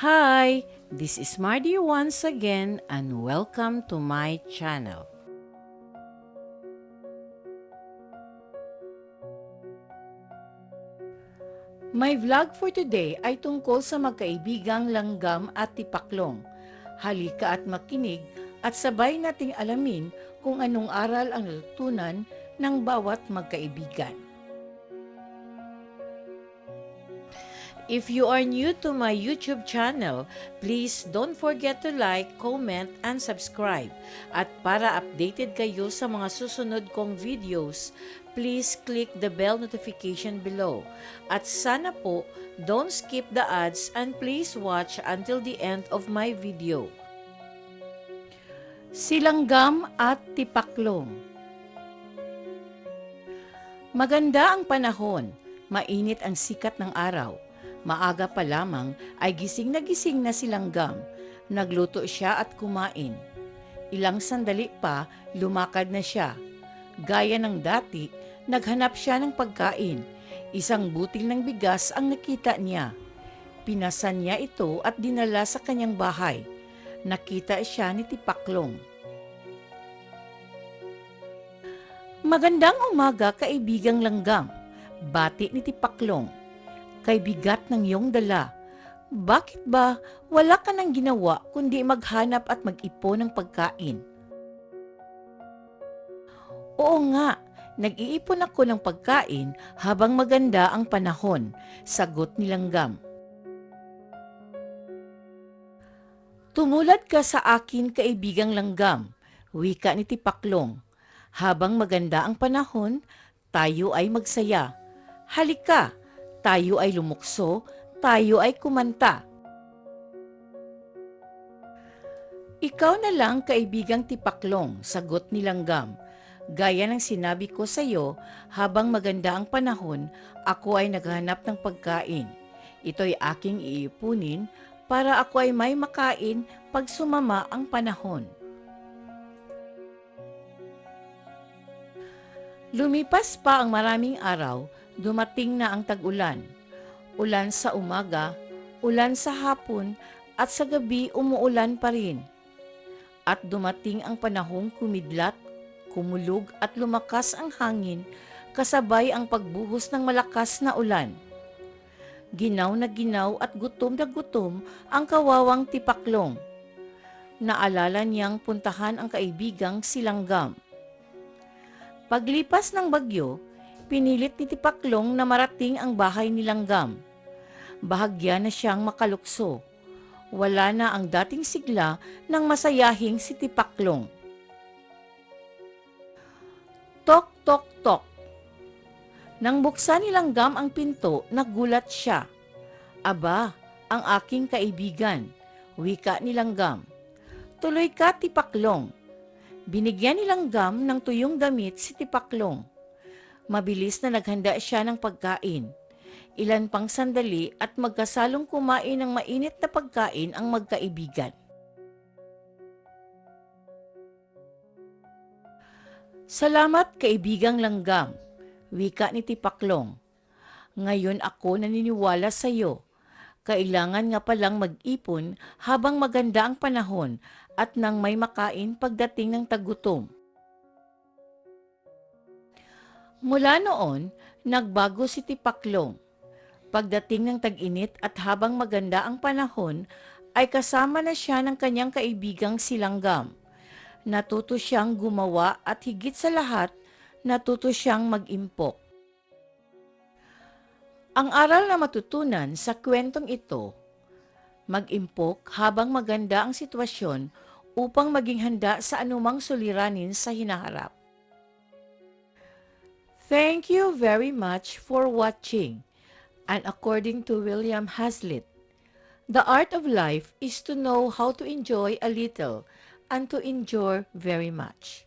Hi, this is Mardy once again and welcome to my channel. My vlog for today ay tungkol sa magkaibigang langgam at tipaklong. Halika at makinig at sabay nating alamin kung anong aral ang natutunan ng bawat magkaibigan. If you are new to my YouTube channel, please don't forget to like, comment, and subscribe. At para updated kayo sa mga susunod kong videos, please click the bell notification below. At sana po, don't skip the ads and please watch until the end of my video. Silanggam at Tipaklong Maganda ang panahon, mainit ang sikat ng araw. Maaga pa lamang ay gising na gising na si Langgam. Nagluto siya at kumain. Ilang sandali pa, lumakad na siya. Gaya ng dati, naghanap siya ng pagkain. Isang butil ng bigas ang nakita niya. Pinasan niya ito at dinala sa kanyang bahay. Nakita siya ni Tipaklong. Magandang umaga, kaibigang langgam. Bati ni Tipaklong. Kay bigat ng iyong dala. Bakit ba wala ka nang ginawa kundi maghanap at mag-ipon ng pagkain? Oo nga, nag-iipon ako ng pagkain habang maganda ang panahon, sagot ni Langgam. Tumulad ka sa akin, kaibigang langgam, wika ni Tipaklong. Habang maganda ang panahon, tayo ay magsaya. Halika, tayo ay lumukso, tayo ay kumanta. Ikaw na lang, kaibigang Tipaklong, sagot ni Langgam. Gaya ng sinabi ko sa iyo, habang maganda ang panahon, ako ay naghanap ng pagkain. Ito'y aking iipunin para ako ay may makain pag sumama ang panahon. Lumipas pa ang maraming araw, dumating na ang tag-ulan. Ulan sa umaga, ulan sa hapon, at sa gabi umuulan pa rin. At dumating ang panahong kumidlat, kumulog at lumakas ang hangin kasabay ang pagbuhos ng malakas na ulan. Ginaw na ginaw at gutom na gutom ang kawawang tipaklong. Naalala niyang puntahan ang kaibigang silanggam. Paglipas ng bagyo, pinilit ni Tipaklong na marating ang bahay ni Langgam. Bahagya na siyang makalukso. Wala na ang dating sigla ng masayahing si Tipaklong. Tok, tok, tok. Nang buksan ni Langgam ang pinto, nagulat siya. Aba, ang aking kaibigan, wika ni Langgam. Tuloy ka, Tipaklong. Binigyan ni Langgam ng tuyong damit si Tipaklong. Mabilis na naghanda siya ng pagkain. Ilan pang sandali at magkasalong kumain ng mainit na pagkain ang magkaibigan. Salamat kaibigang langgam, wika ni Tipaklong. Ngayon ako naniniwala sa iyo. Kailangan nga palang mag-ipon habang maganda ang panahon at nang may makain pagdating ng tagutom. Mula noon, nagbago si Tipaklong. Pagdating ng tag-init at habang maganda ang panahon, ay kasama na siya ng kanyang kaibigang silanggam. Natuto siyang gumawa at higit sa lahat, natuto siyang mag-impok. Ang aral na matutunan sa kwentong ito, mag-impok habang maganda ang sitwasyon upang maging handa sa anumang suliranin sa hinaharap. Thank you very much for watching. And according to William Hazlitt, the art of life is to know how to enjoy a little and to endure very much.